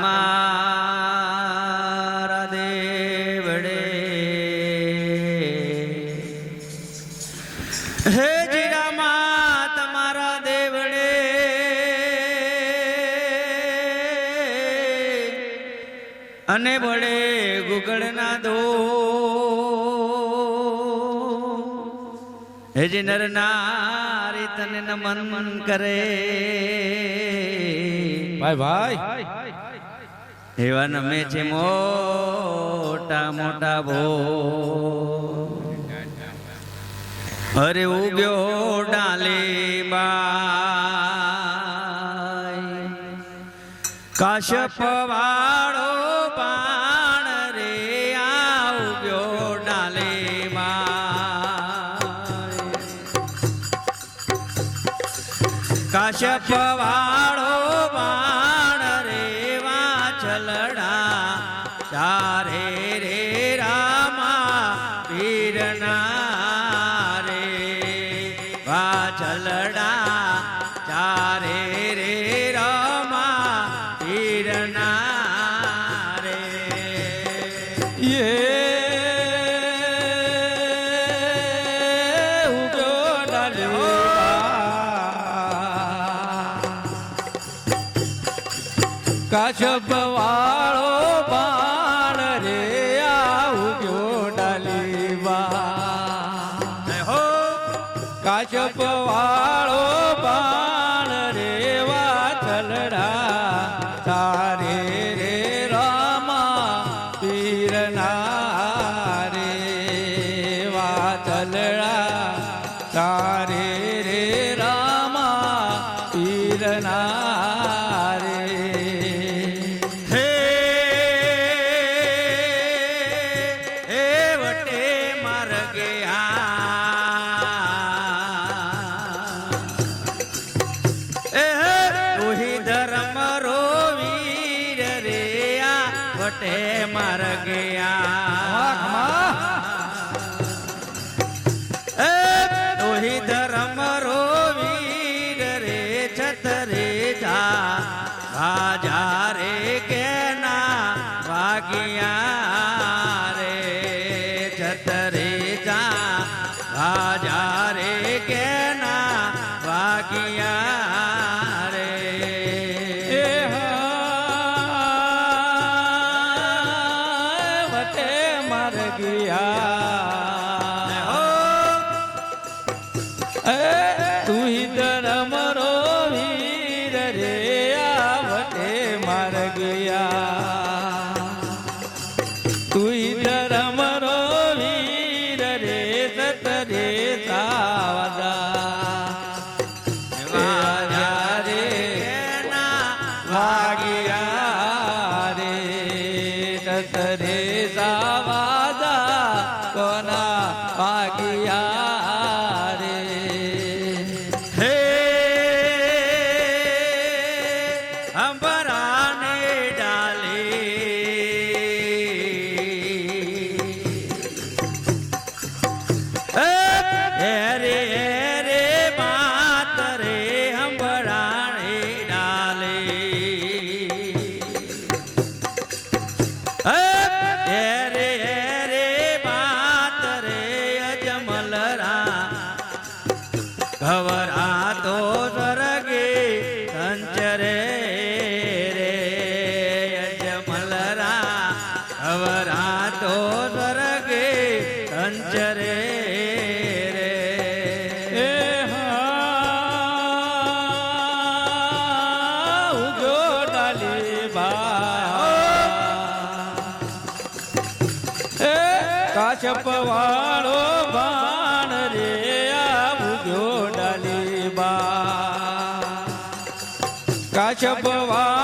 મારા દેવડે. હે જીરામાં તમારા દેવડે. અને વડે ગુગળના દો. હે જે નર નારી તને નમન મન કરે. ભાઈ ભાઈ. એવા નમે છે મોટા મોટા ભો. અરે ઉગ્યો ડાલે બાય કાશ્યપ વાળો બાણ રે આ ઉગ્યો ડાલે કાશ્યપ વાળો ना કાશપ વાળો રોહી ધર્મ રો વીર રે આ વટે માર ગયા માર ગયા હો એ તું હી ધરમ રો વીર રે આ વટે માર ગયા તું હી ધરમ રો વીર રે સતરે સાવદા વાજા રે ભાગ્યા રે તતરે સાવાદા. সোনা शबवा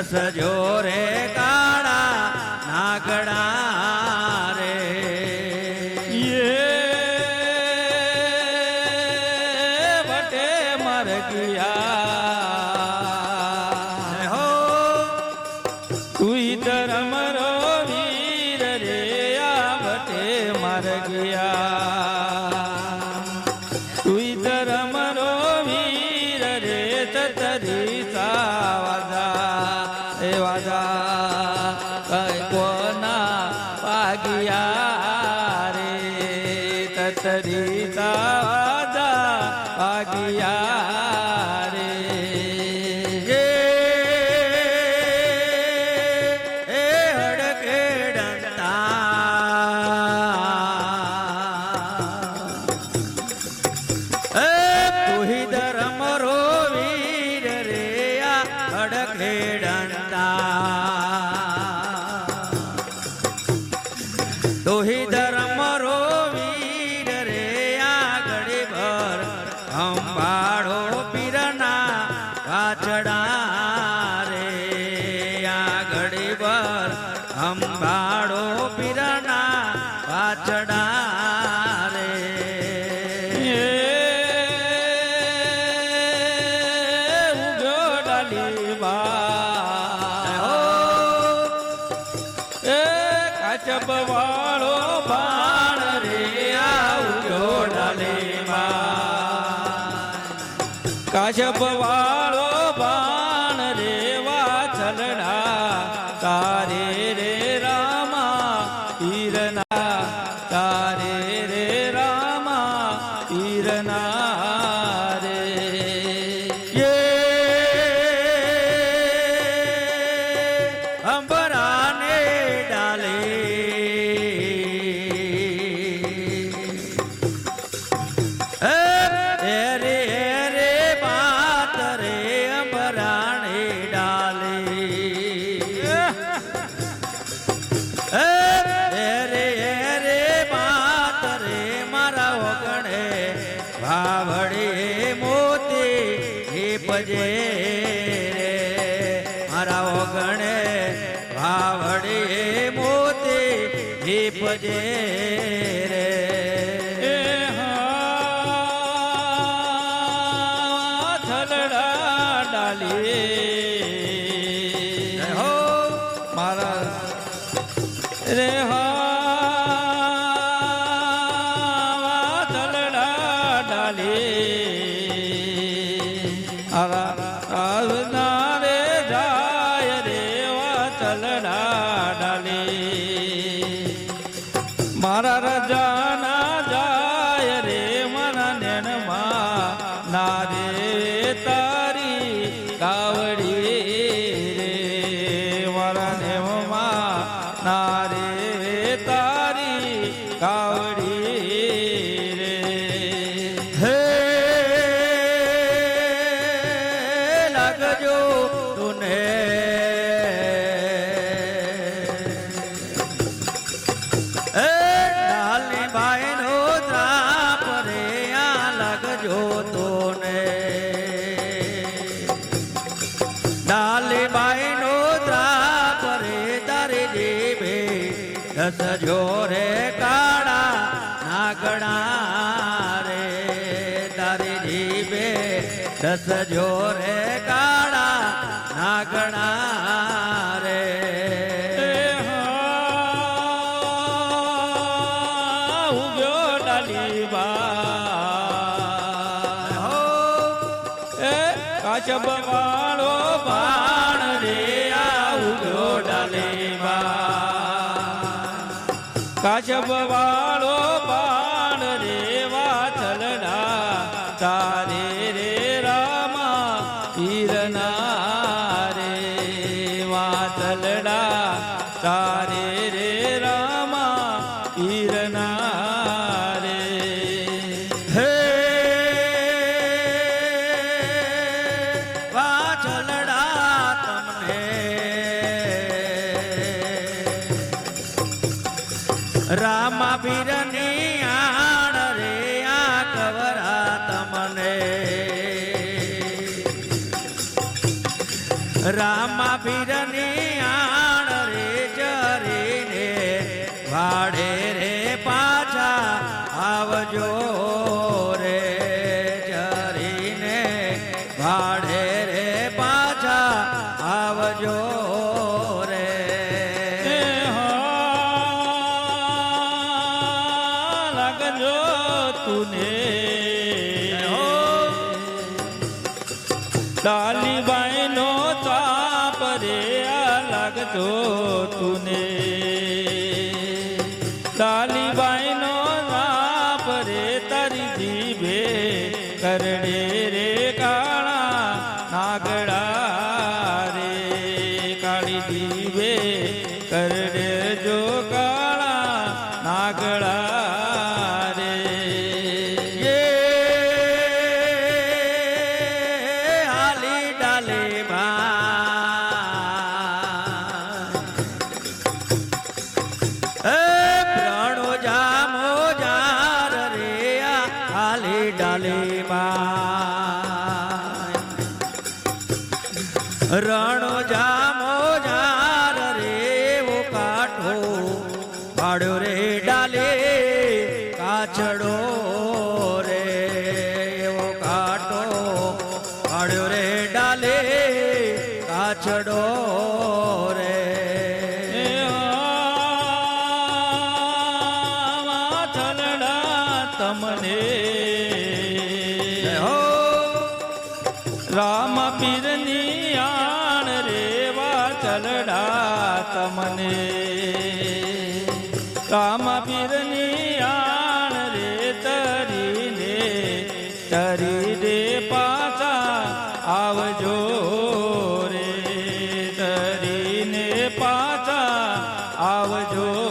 રસજો રે કાળા નાગડા રે. વટે મર ગયા. હો તુઈ ધરમ રો વીર રે, આ વટે મર ગયા. તુઈ ધરમ રો વીર રે તરી સાવા ક્રીડંતા ચબવાળો બાણ રે આવજો ડાલે માં કાશ્યપ વાળો रे Aê. ડાલે બાઈ નો ત્રાપ રે તારે દેવે દસ જોરે કાળા નાગણા રે તારે દેવે દસ જોરે અજબ रामा भी તુને ડાલીબાઈ નો તાપ રે લાગતો તુને. ડાલી પાછડો રે. પાછા આવજો.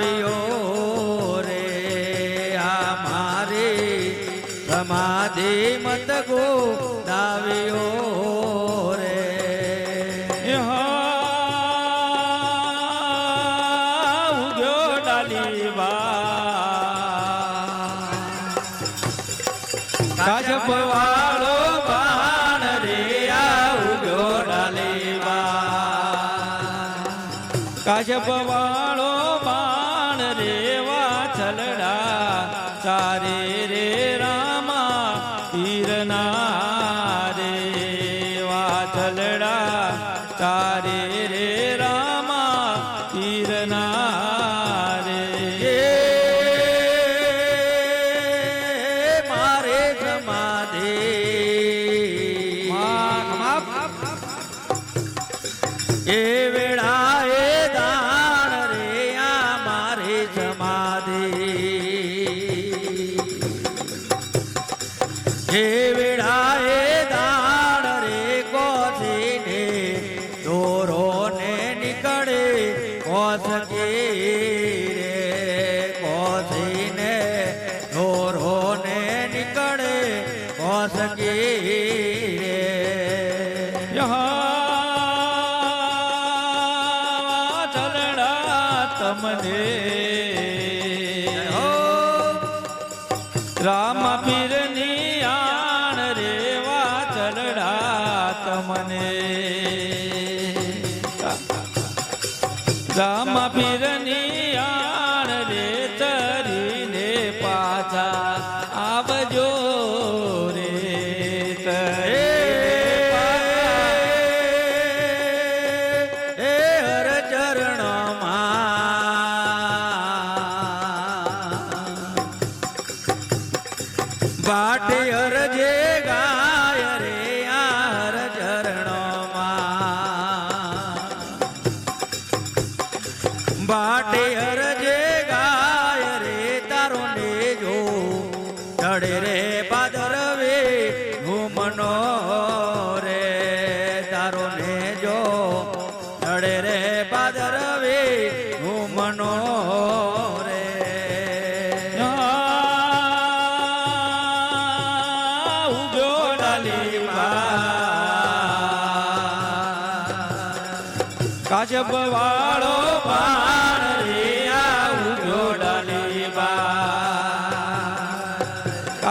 આવ્યો રે આ મારે સમાધિ મત চারে রে હે વેળાએ તમને રામ પીરની ಬಾಟೆ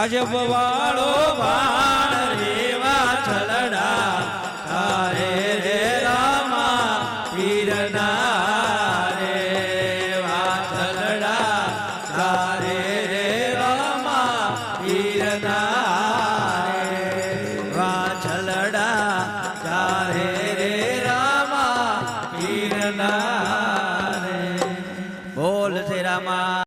આવું જોડાલી બા કાશ્યપ વાળો